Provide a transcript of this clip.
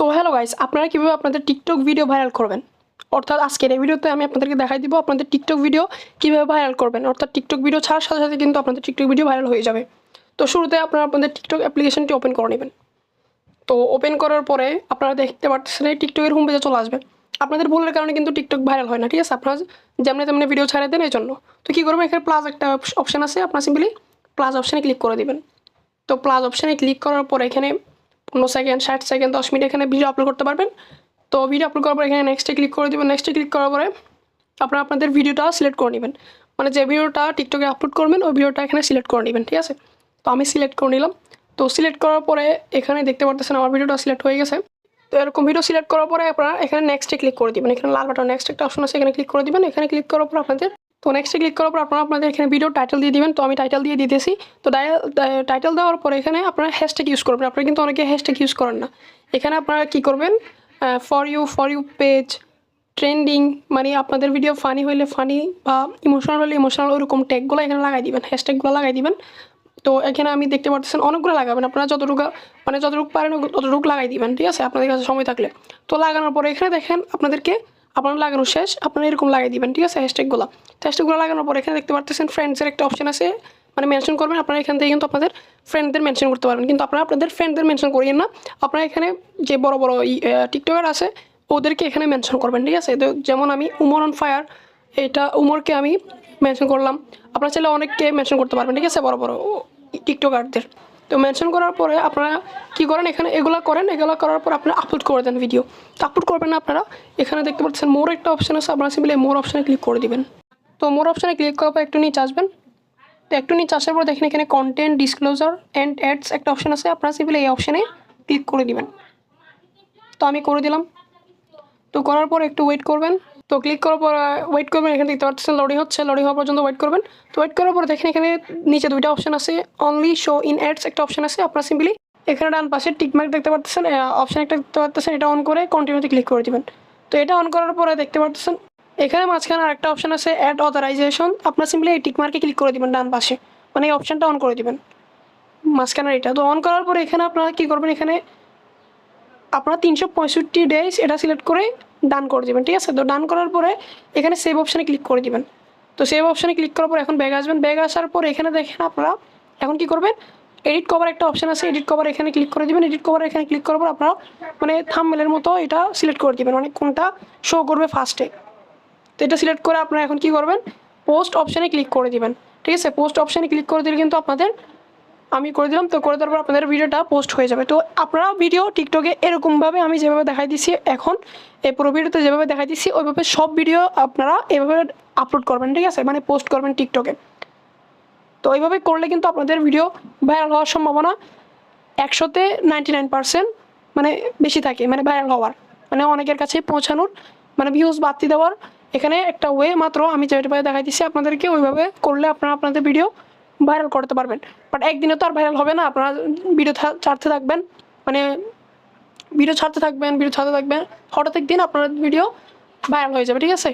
So hello guys আপনারা কীভাবে আপনাদের টিকটক ভিডিও ভাইরাল করবেন? অর্থাৎ আজকের এই ভিডিওতে আমি আপনাদেরকে দেখাই দিব আপনাদের টিকটক ভিডিও কীভাবে ভাইরাল করবেন। অর্থাৎ টিকটক ভিডিও ছাড়ার সাথে সাথে কিন্তু আপনাদের টিকটক ভিডিও ভাইরাল হয়ে যাবে। তো শুরুতে আপনারা আপনাদের টিকটক অ্যাপ্লিকেশনটি ওপেন করে নেবেন। তো ওপেন করার পরে আপনারা দেখতে পাচ্ছেন এই টিকটকের হোম পেজে চলে আসবে। আপনাদের ভুলের কারণে কিন্তু টিকটক ভাইরাল হয় না, ঠিক আছে? আপনারা যেমনি তেমনি ভিডিও ছাড়ে দেন এই জন্য। তো কী করবেন? এখানে প্লাস একটা অপশান আছে, আপনার সিম্পলি প্লাস অপশানে ক্লিক করে দিবেন। তো প্লাস অপশানে ক্লিক করার পর এখানে পনেরো সেকেন্ড ষাট সেকেন্ড দশ মিনিট এখানে ভিডিও আপলোড করতে পারবেন। তো ভিডিও আপলোড করার পর এখানে নেক্সটে ক্লিক করে দেবেন। নেক্সটে ক্লিক করার পরে আপনারা আপনাদের ভিডিওটা সিলেক্ট করে নেবেন। মানে যে ভিডিওটা টিকটকে আপলোড করবেন, ওই ভিডিওটা এখানে সিলেক্ট করে নেবেন, ঠিক আছে? তো আমি সিলেক্ট করে নিলাম। তো সিলেক্ট করার পরে এখানে দেখতে পারতেছেন আমার ভিডিওটা সিলেক্ট হয়ে গেছে। তো এরকম ভিডিও সিলেক্ট করার পরে আপনারা এখানে নেক্সটে ক্লিক করে দিবেন। এখানে লাল বাটন নেক্সট একটা অপশন আছে, এখানে ক্লিক করে দিবেন। এখানে ক্লিক করার পর আপনাদের তো নেক্সটে ক্লিক করার পর আপনারা আপনাদের এখানে ভিডিও টাইটেল দিয়ে দিবেন। তো আমি টাইটেল দিয়ে দিতেছি। তো টাইটেল দেওয়ার পরে এখানে আপনারা হ্যাশট্যাগ ইউজ করবেন। আপনারা কিন্তু অনেকে হ্যাশট্যাগ ইউজ করেন না। এখানে আপনারা কী করবেন? For you for you page trending মানে আপনাদের ভিডিও ফানি হইলে ফানি বা ইমোশনাল হলে ইমোশনাল ওরকম ট্যাগগুলো এখানে লাগাই দিবেন। হ্যাশট্যাগুলো লাগাই দিবেন। তো এখানে আমি দেখতে পাচ্ছেন অনেকগুলো লাগাবেন। আপনারা যতটুকু মানে যতটুকু পারেন ততটুকু লাগাই দিবেন। ঠিক আছে? আপনাদের কাছে সময় থাকলে। তো লাগানোর পরে এখানে দেখেন আপনাদেরকে আপনার লাগানো শেষ, আপনারা এরকম লাগাই দিবেন, ঠিক আছে হ্যাশট্যাগুলো হ্যাশট্যাগুলো লাগানোর পর এখানে দেখতে পাচ্ছেন ফ্রেন্ডসের একটা অপশন আছে মানে মেনশন করবেন, আপনারা এখান থেকে কিন্তু আপনাদের ফ্রেন্ডদের মেনশন করতে পারবেন। কিন্তু আপনারা আপনাদের ফ্রেন্ডদের মেনশন করিয়েন না, আপনারা এখানে যে বড় বড় টিকটকার আছে, ওদেরকে এখানে মেনশন করবেন, ঠিক আছে? তো যেমন আমি উমর অন ফায়ার এটা উমরকে আমি মেনশন করলাম। আপনারা চাইলে অনেককে মেনশন করতে পারবেন, ঠিক আছে? বড় বড় টিকটকারদের তো মেনশন করার পরে আপনারা কী করেন? এখানে এগুলো করেন, এগুলো করার পর আপনারা আপলোড করে দেন ভিডিও তো আপলোড করবেন না আপনারা, এখানে দেখতে পাচ্ছেন মোর একটা অপশান আছে, আপনারা সিম্পলি মোর অপশানে ক্লিক করে দিবেন। তো মোর অপশানে ক্লিক করার পর একটু নিচে আসবেন। তো একটু নিচে আসার পর দেখেন এখানে কন্টেন্ট ডিসক্লোজার অ্যান্ড অ্যাডস একটা অপশান আছে, আপনারা সিম্পলি এই অপশানে ক্লিক করে দিবেন। তো আমি করে দিলাম। তো করার পর একটু ওয়েট করবেন। তো ক্লিক করার পর ওয়েট করবেন, এখানে দেখতে পাচ্ছেন লোডিং হচ্ছে। লোডিং হওয়া পর্যন্ত ওয়েট করবেন, তো ওয়েট করার পর দেখেন এখানে নিচে দুইটা অপশন আছে। অনলি শো ইন অ্যাডস একটা অপশন আছে, আপনার সিম্পলি এখানে ডান পাশে টিকমার্ক দেখতে পাচ্ছেন অপশন একটা দেখতে পাচ্ছেন এটা অন করে কন্টিনিউতে ক্লিক করে দিবেন। তো এটা অন করার পরে দেখতে পাচ্ছেন এখানে মাঝখানে আরেকটা অপশন আছে অ্যাড অথরাইজেশন আপনার সিম্পলি এই টিকমার্কে ক্লিক করে দিবেন ডান পাশে। মানে এই অপশানটা অন করে দিবেন। মাঝখানের এটা। তো অন করার পরে এখানে আপনারা কী করবেন, এখানে আপনারা তিনশো পঁয়ষট্টি ডেজ এটা সিলেক্ট করে ডান করে দেবেন, ঠিক আছে? তো ডান করার পরে এখানে সেভ অপশানে ক্লিক করে দিবেন। তো সেভ অপশানে ক্লিক করার পর এখন ব্যাগ আসবেন। ব্যাগ আসার পর এখানে দেখেন আপনারা এখন কি করবেন? এডিট কভার একটা অপশান আছে এডিট কভার এখানে ক্লিক করে দিবেন। এডিট কভার এখানে ক্লিক করার পর আপনারা মানে থামমেলের মতো এটা সিলেক্ট করে দিবেন। মানে কোনটা শো করবে ফার্স্টে তো এটা সিলেক্ট করে আপনারা এখন কি করবেন? পোস্ট অপশানে ক্লিক করে দিবেন। ঠিক আছে? পোস্ট অপশানে ক্লিক করে দিলে কিন্তু আপনাদের আমি করে দিলাম, তো করে দেওয়ার পর আপনাদের ভিডিওটা পোস্ট হয়ে যাবে। তো আপনারা ভিডিও টিকটকে এরকমভাবে আমি যেভাবে দেখাই দিচ্ছি এখন, এই পুরো ভিডিওতে যেভাবে দেখাই দিচ্ছি ওইভাবে সব ভিডিও আপনারা এভাবে আপলোড করবেন, ঠিক আছে? মানে পোস্ট করবেন টিকটকে তো এইভাবে করলে কিন্তু আপনাদের ভিডিও ভাইরাল হওয়ার সম্ভাবনা একশোতে নাইনটি নাইন পার্সেন্ট মানে বেশি থাকে মানে ভাইরাল হওয়ার। মানে অনেকের কাছে পৌঁছানোর মানে ভিউজ বাড়তি দেওয়ার। এখানে একটা ওয়ে মাত্র আমি যেভাবে দেখাই দিচ্ছি আপনাদেরকে ওইভাবে করলে আপনারা আপনাদের ভিডিও ভাইরাল করতে পারবেন। বাট একদিনে তো আর ভাইরাল হবে না। আপনারা ভিডিও ছাড়তে থাকবেন। মানে ভিডিও ছাড়তে থাকবেন ভিডিও ছাড়তে থাকবেন। হঠাৎ একদিন আপনার ভিডিও ভাইরাল হয়ে যাবে, ঠিক আছে?